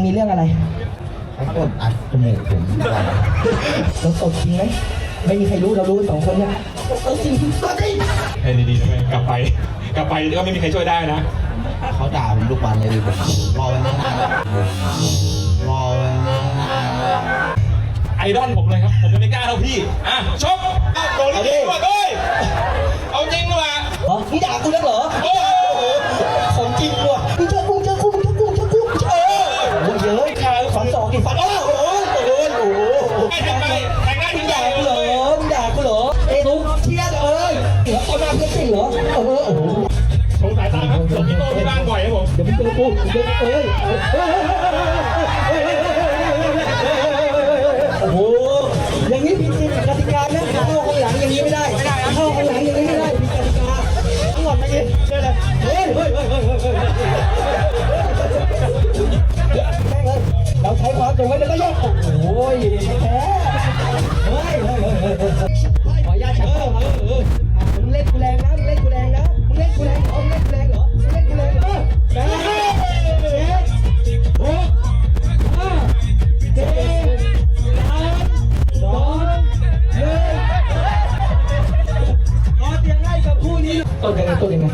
มันมีเรื่องอะไรเขากดอัดจมูกผมก่อนเราตบจริงไหมไม่มีใครรู้เรารู้สองคนเนี่ยเอาจริงตัวจริงให้ดีๆทำไมกลับไป กลับไปก็ไม่มีใครช่วยได้นะ เขาด่าผมทุกวันเลยดิผมรอไว้นานๆรอไว้นานๆไอดอลผมเลยครับ ผมยังไม่กล้าเท่าพี่ อะชกอ้าวโดนจริงว่ะเอ้ยเอาจริงว่ะเหรอมึงด่ากูนักเหรอาหน้าเพื่อนจริงเหรอเออโอ้โหสงสายตาครับผมพี่โตที่บ้านบ่อยครับผมเดี๋ยวมึงเจอกูมึงเจอเอ้ยโอ้โหอย่างนี้ผิดกติกานะเข้าข้างหลังอย่างนี้ไม่ได้เข้าข้างหลังอย่างนี้ไม่ได้ผิดกติกาทั้งหมดไม่ได้เอเลยเฮ้ยเฮ้ยเฮ้ยเฮ้ยเฮ้ยเราใช้ความตรงไว้แล้วก็ยกโอ้ยแพ้เฮ้ยเฮ้ยเฮ้ย ต้นยังไงต้นยังไง